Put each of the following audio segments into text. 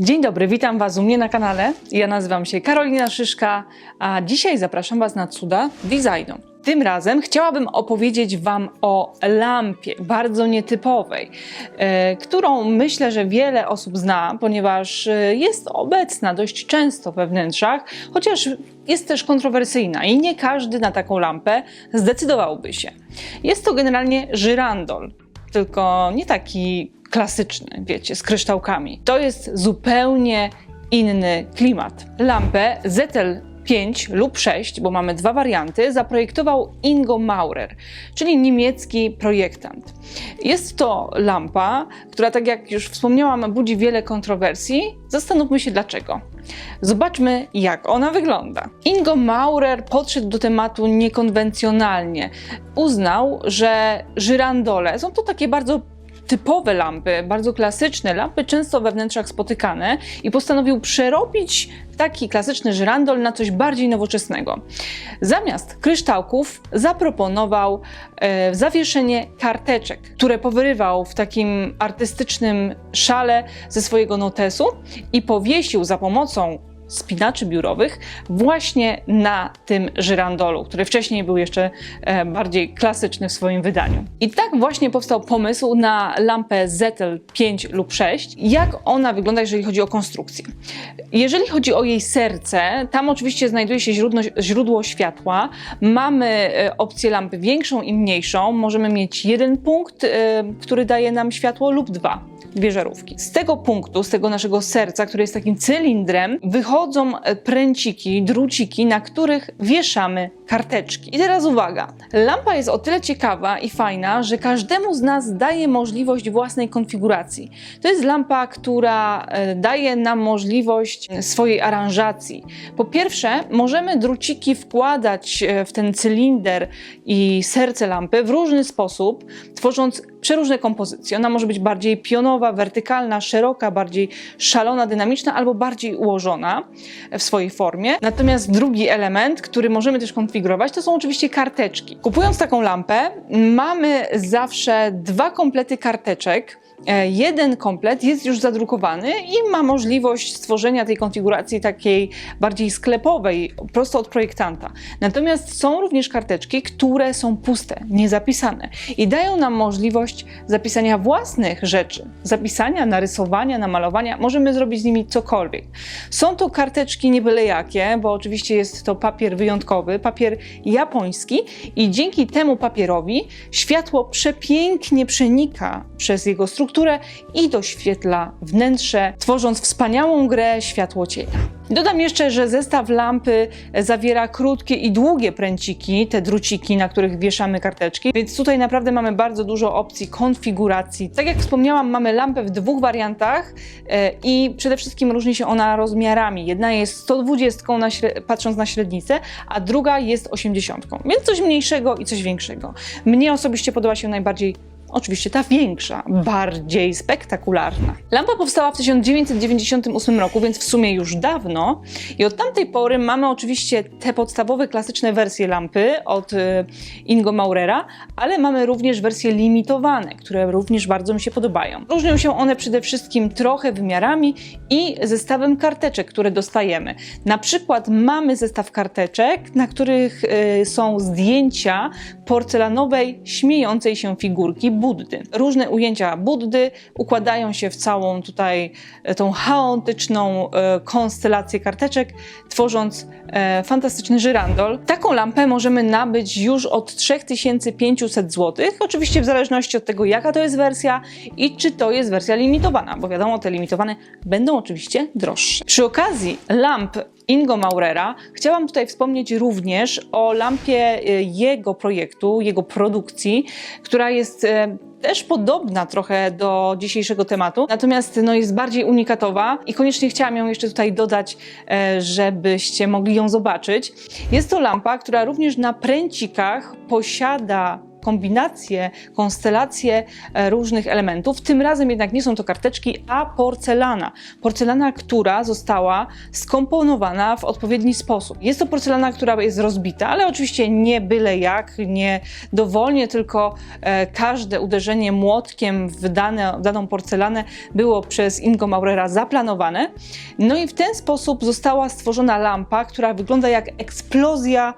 Dzień dobry, witam Was u mnie na kanale. Ja nazywam się Karolina Szyszka, a dzisiaj zapraszam Was na cuda designu. Tym razem chciałabym opowiedzieć Wam o lampie bardzo nietypowej, e, którą myślę, że wiele osób zna, ponieważ e, jest obecna dość często we wnętrzach, chociaż jest też kontrowersyjna i nie każdy na taką lampę zdecydowałby się. Jest to generalnie żyrandol, tylko nie taki klasyczny, wiecie, z kryształkami. To jest zupełnie inny klimat. Lampę Zetel 5 lub 6, bo mamy dwa warianty, zaprojektował Ingo Maurer, czyli niemiecki projektant. Jest to lampa, która, tak jak już wspomniałam, budzi wiele kontrowersji. Zastanówmy się dlaczego. Zobaczmy, jak ona wygląda. Ingo Maurer podszedł do tematu niekonwencjonalnie. Uznał, że żyrandole są to takie bardzo typowe lampy, bardzo klasyczne lampy, często we wnętrzach spotykane i postanowił przerobić taki klasyczny żyrandol na coś bardziej nowoczesnego. Zamiast kryształków zaproponował e, zawieszenie karteczek, które powyrywał w takim artystycznym szale ze swojego notesu i powiesił za pomocą spinaczy biurowych właśnie na tym żyrandolu, który wcześniej był jeszcze e, bardziej klasyczny w swoim wydaniu. I tak właśnie powstał pomysł na lampę Zetel 5 lub 6. Jak ona wygląda, jeżeli chodzi o konstrukcję? Jeżeli chodzi o jej serce, tam oczywiście znajduje się źródło, źródło światła. Mamy e, opcję lampy większą i mniejszą. Możemy mieć jeden punkt, e, który daje nam światło lub dwa dwie żarówki. Z tego punktu, z tego naszego serca, który jest takim cylindrem, wychodzą e, pręciki, druciki, na których wieszamy karteczki. I teraz uwaga, lampa jest o tyle ciekawa i fajna, że każdemu z nas daje możliwość własnej konfiguracji. To jest lampa, która e, daje nam możliwość swojej aranżacji. Po pierwsze, możemy druciki wkładać e, w ten cylinder i serce lampy w różny sposób, tworząc przeróżne kompozycje. Ona może być bardziej pionowa, wertykalna, szeroka, bardziej szalona, dynamiczna albo bardziej ułożona w swojej formie. Natomiast drugi element, który możemy też konfigurować, to są oczywiście karteczki. Kupując taką lampę, mamy zawsze dwa komplety karteczek. E, Jeden komplet jest już zadrukowany i ma możliwość stworzenia tej konfiguracji takiej bardziej sklepowej, prosto od projektanta. Natomiast są również karteczki, które są puste, niezapisane i dają nam możliwość zapisania własnych rzeczy, zapisania, narysowania, namalowania. Możemy zrobić z nimi cokolwiek. Są to karteczki nie byle jakie, bo oczywiście jest to papier wyjątkowy, papier japoński i dzięki temu papierowi światło przepięknie przenika przez jego strukturę i doświetla wnętrze, tworząc wspaniałą grę światło-cienia. Dodam jeszcze, że zestaw lampy zawiera krótkie i długie pręciki, te druciki, na których wieszamy karteczki, więc tutaj naprawdę mamy bardzo dużo opcji konfiguracji. Tak jak wspomniałam, mamy lampę w dwóch wariantach e, i przede wszystkim różni się ona rozmiarami. Jedna jest 120 na patrząc na średnicę, a druga jest 80, więc coś mniejszego i coś większego. Mnie osobiście podoba się najbardziej Oczywiście ta większa, bardziej spektakularna. Lampa powstała w 1998 roku, więc w sumie już dawno. I od tamtej pory mamy oczywiście te podstawowe, klasyczne wersje lampy od y, Ingo Maurera, ale mamy również wersje limitowane, które również bardzo mi się podobają. Różnią się one przede wszystkim trochę wymiarami i zestawem karteczek, które dostajemy. Na przykład mamy zestaw karteczek, na których y, są zdjęcia porcelanowej, śmiejącej się figurki Buddy. Różne ujęcia Buddy układają się w całą tutaj e, tą chaotyczną e, konstelację karteczek, tworząc e, fantastyczny żyrandol. Taką lampę możemy nabyć już od 3500 zł, oczywiście w zależności od tego, jaka to jest wersja i czy to jest wersja limitowana, bo wiadomo, te limitowane będą oczywiście droższe. Przy okazji lamp Ingo Maurera chciałam tutaj wspomnieć również o lampie y, jego projektu, jego produkcji, która jest e, też podobna trochę do dzisiejszego tematu, natomiast no, jest bardziej unikatowa i koniecznie chciałam ją jeszcze tutaj dodać, e, żebyście mogli ją zobaczyć. Jest to lampa, która również na pręcikach posiada kombinacje, konstelacje e, różnych elementów. Tym razem jednak nie są to karteczki, a porcelana. Porcelana, która została skomponowana w odpowiedni sposób. Jest to porcelana, która jest rozbita, ale oczywiście nie byle jak, nie dowolnie, tylko e, każde uderzenie młotkiem w, dane, w daną porcelanę było przez Ingo Maurera zaplanowane. No i w ten sposób została stworzona lampa, która wygląda jak eksplozja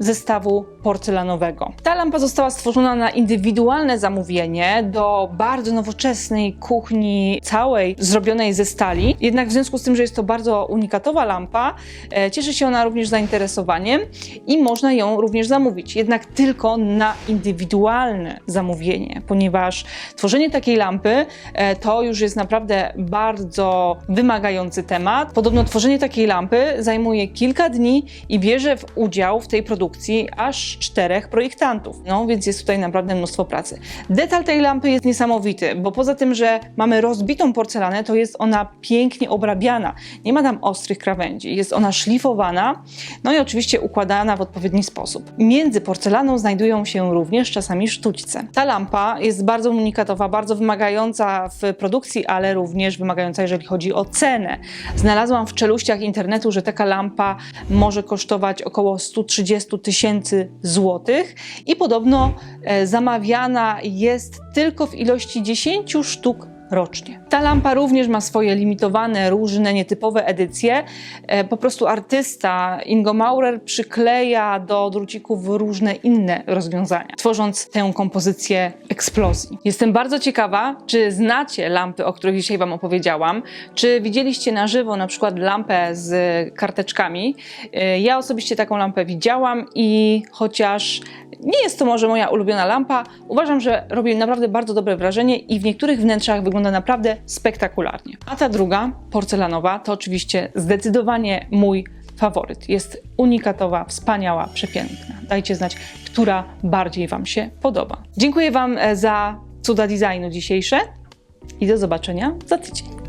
zestawu porcelanowego. Ta lampa została stworzona na indywidualne zamówienie do bardzo nowoczesnej kuchni, całej zrobionej ze stali. Jednak w związku z tym, że jest to bardzo unikatowa lampa, e, cieszy się ona również zainteresowaniem i można ją również zamówić. Jednak tylko na indywidualne zamówienie, ponieważ tworzenie takiej lampy e, to już jest naprawdę bardzo wymagający temat. Podobno tworzenie takiej lampy zajmuje kilka dni i bierze w udział w tej produkcji aż czterech projektantów. No więc jest tutaj naprawdę mnóstwo pracy. Detal tej lampy jest niesamowity, bo poza tym, że mamy rozbitą porcelanę, to jest ona pięknie obrabiana. Nie ma tam ostrych krawędzi, jest ona szlifowana, no i oczywiście układana w odpowiedni sposób. Między porcelaną znajdują się również czasami sztućce. Ta lampa jest bardzo unikatowa, bardzo wymagająca w produkcji, ale również wymagająca, jeżeli chodzi o cenę. Znalazłam w czeluściach internetu, że taka lampa może kosztować około 130 tysięcy złotych i podobno e, zamawiana jest tylko w ilości 10 sztuk rocznie. Ta lampa również ma swoje limitowane, różne, nietypowe edycje. E, Po prostu artysta Ingo Maurer przykleja do drucików różne inne rozwiązania, tworząc tę kompozycję eksplozji. Jestem bardzo ciekawa, czy znacie lampy, o których dzisiaj Wam opowiedziałam, czy widzieliście na żywo na przykład lampę z karteczkami. E, Ja osobiście taką lampę widziałam i chociaż nie jest to może moja ulubiona lampa, uważam, że robi naprawdę bardzo dobre wrażenie i w niektórych wnętrzach wygląda naprawdę spektakularnie. A ta druga, porcelanowa, to oczywiście zdecydowanie mój faworyt. Jest unikatowa, wspaniała, przepiękna. Dajcie znać, która bardziej Wam się podoba. Dziękuję Wam e, za cuda designu dzisiejsze i do zobaczenia za tydzień.